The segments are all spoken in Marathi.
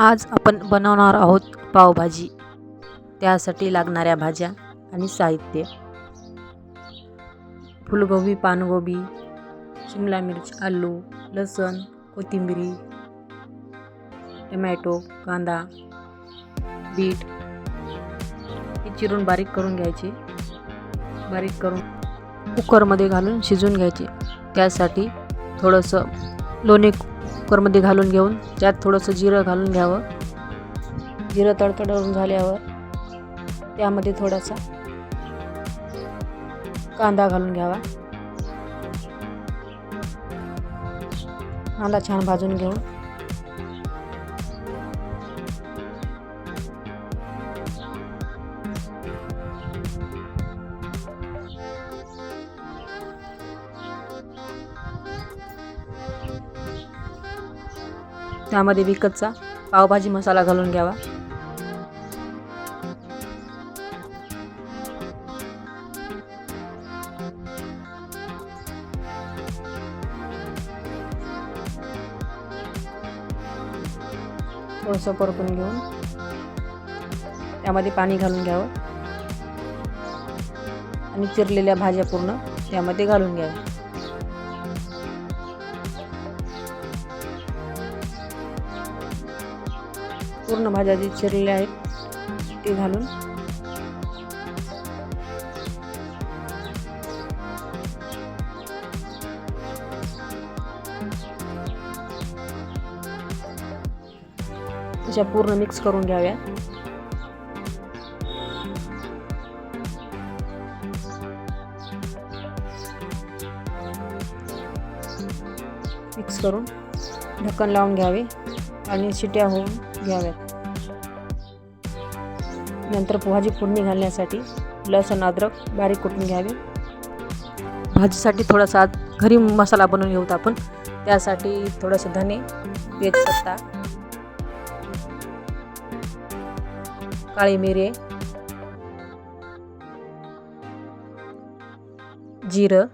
आज आपण बनवणार आहोत पावभाजी. त्यासाठी लागणाऱ्या भाज्या आणि साहित्य. फुलगोबी पानगोबी शिमला मिरच आलू लसण कोथिंबिरी टमॅटो कांदा बीट हे चिरून बारीक करून घ्यायचे. बारीक करून कुकरमध्ये घालून शिजवून घ्यायचे. त्यासाठी थोडंसं लोणी कुकरमध्ये घालून घेऊन त्यात थोडंसं जिरं घालून घ्यावं. जिरं तडतडून झाल्यावर त्यामध्ये थोडासा कांदा घालून घ्यावा. कांदा छान भाजून घेऊन त्यामध्ये विकतचा पावभाजी मसाला घालून घ्यावा. थोडंसं परतून घेऊन त्यामध्ये पाणी घालून घ्यावं. आणि चिरलेल्या भाज्या पूर्ण त्यामध्ये घालून घ्याव्या. पूर्ण भाज्या जी चिरलेल्या आहेत. ते अशा पूर्ण मिक्स करून घ्याव्या. मिक्स करून ढक्कन लावून घ्यावे. आणि शिट्या होऊन घ्याव्यात. नंतर पोहाची फोडणी घालण्यासाठी लसूण अद्रक बारीक कुटून घ्यावे. भाजीसाठी थोडासा घरी मसाला बनवून घेऊत आपण. त्यासाठी थोडंसं धने तेजपत्ता काळी मिरे जिरं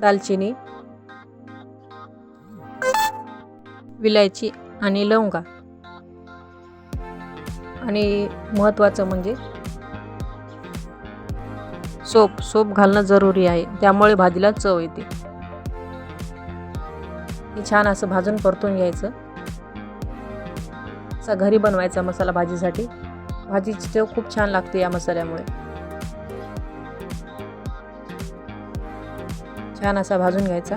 दालचिनी विलायची आणि लवंगा. आणि महत्त्वाचं म्हणजे सोप सोप घालणं जरुरी आहे. त्यामुळे भाजीला चव येते. हे छान असं भाजून परतून घ्यायचं. असा घरी बनवायचा मसाला भाजीसाठी. भाजीची चव खूप छान लागते या मसाल्यामुळे. छान असा भाजून घ्यायचा.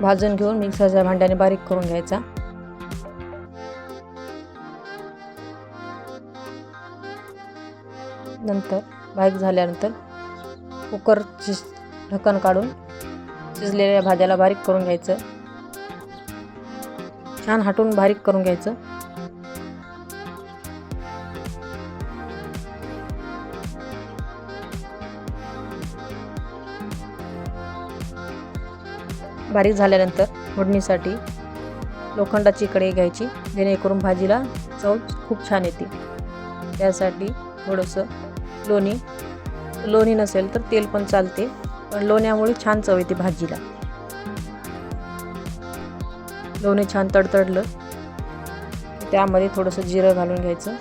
भाजून घेऊन मिक्सरच्या भांड्याने बारीक करून घ्यायचा. नंतर बारीक झाल्यानंतर कुकर शिज ढक्कन काढून शिजलेल्या भाज्याला बारीक करून घ्यायचं. छान हाटून बारीक करून घ्यायचं. बारीक झाल्यानंतर फोडणीसाठी लोखंडाची कढई घ्यायची. जेणेकरून भाजीला चव खूप छान येते. त्यासाठी थोडंसं लोणी लोणी नसेल तर तेल पण चालते पण लोण्यामुळे छान चव येते भाजीला. लोणी छान तडतडलं त्यामध्ये थोडंसं जिरं घालून घ्यायचं.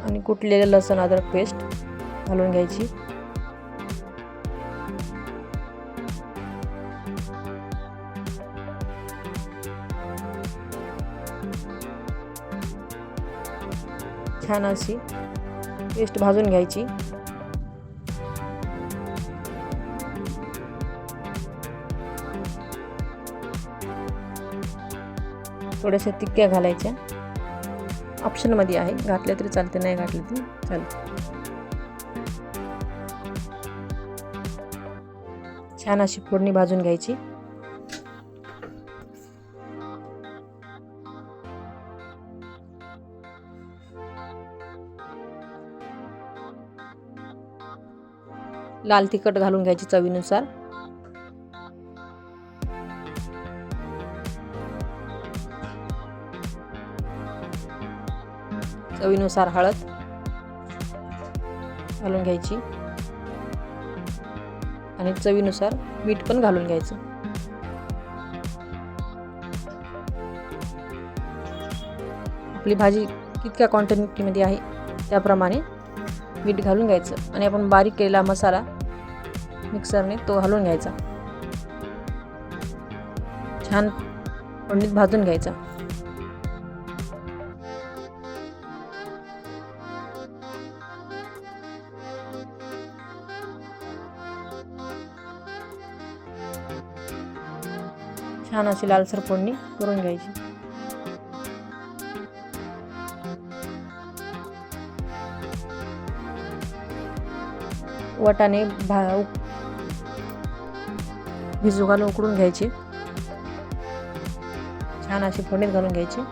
आणि कुटलेलं लसण अद्रक पेस्ट घालून घ्यायची. छान अशी पेस्ट भाजून घ्यायची. थोड्याशा तिक्क्या घालायच्या. ऑप्शनमध्ये आहे. घातल्या तरी चालते नाही घातलं तरी चालते. छान अशी फोडणी भाजून घ्यायची. लाल तिखट घालून घ्यायची चवीनुसार. चवीनुसार हळद घालून घ्यायची. आणि चवीनुसार मीठ पण घालून घ्यायचं. आपली भाजी कितक्या क्वांटिटीमध्ये आहे त्याप्रमाणे मीठ घालून घ्यायचं. आणि आपण बारीक केलेला मसाला मिक्सरने तो घालून घ्यायचा. छान फोडणीत भाजून घ्यायचा. छान अशी लालसर फोडणी करून घ्यायची. वटाने भा भिजू घालून उकडून घ्यायची. छान अशी फोडणीत घालून घ्यायची.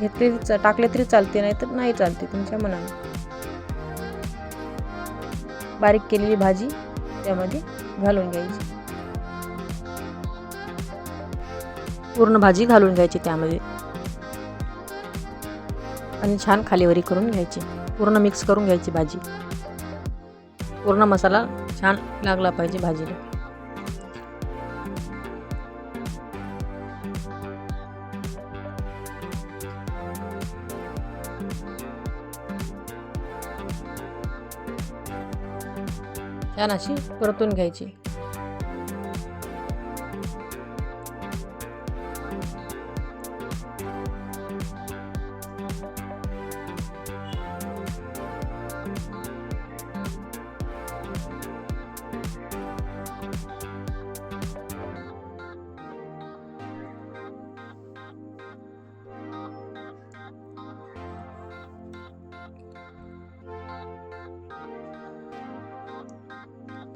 घेतली टाकले तरी चालते नाही तर नाही चालते तुमच्या मनाने. बारीक केलेली भाजी त्यामध्ये घालून घ्यायची. पूर्ण भाजी घालून घ्यायची त्यामध्ये. आणि छान खालीवरी करून घ्यायची. पूर्ण मिक्स करून घ्यायची भाजी. पूर्ण मसाला छान लागला पाहिजे भाजीला. छान अशी परतून घ्यायची.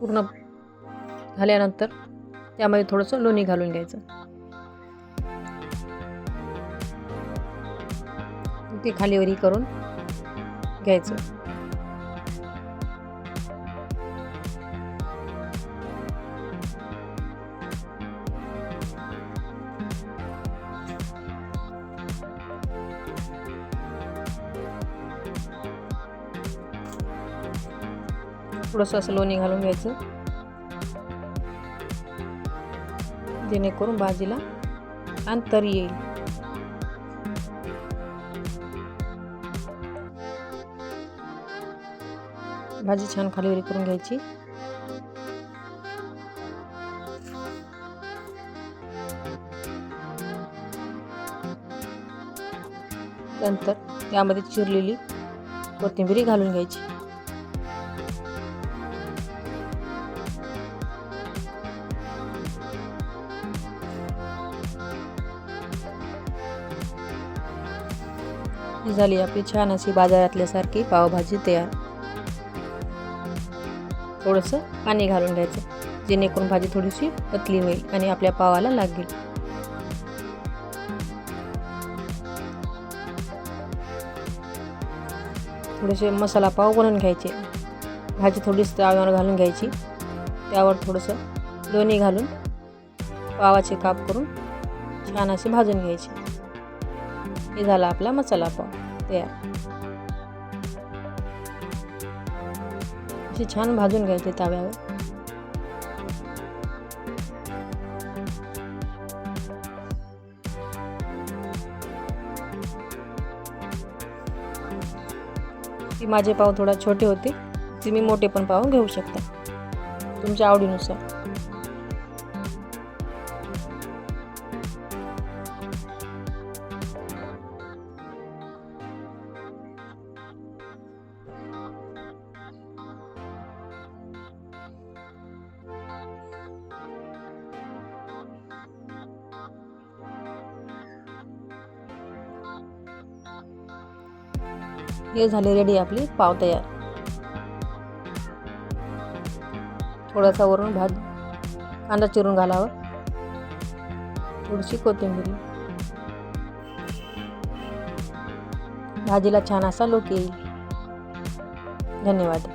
पूर्ण झाल्यानंतर त्यामध्ये थोडंसं लोणी घालून घ्यायचं. ते खालीवरी करून घ्यायचं. थोडंसं असं लोणी घालून घ्यायचं. जेणेकरून भाजीला अंतर येईल. भाजी छान खालीवरी करून घ्यायची. नंतर त्यामध्ये चिरलेली कोथिंबिरी घालून घ्यायची. झाली आपली छान अशी बाजारातल्यासारखी पावभाजी तयार. थोडंसं पाणी घालून घ्यायचं जेणेकरून भाजी थोडीशी पतली होईल आणि आपल्या पावाला लागेल थोडेसे मसाला पाव बनवून घ्यायचे. भाजी थोडीशी तव्यावर घालून घ्यायची. त्यावर थोडंसं लोणी घालून पावाचे काप करून छान असे भाजून घ्यायचे. हे झाला आपला मसाला पाव. तयार असे छान भाजून घ्यायचे ताव्यावर. माझे पाव थोडा छोटे होते तुम्ही मोठे पण पाव घेऊ शकता. तुमच्या आवडीनुसार. हे झाले रेडी आपली पाव तयार. थोडासा वरून भात कांदा चिरून घालावा. थोडीशी कोथिंबीर. भाजीला छान असा लोक येईल. धन्यवाद.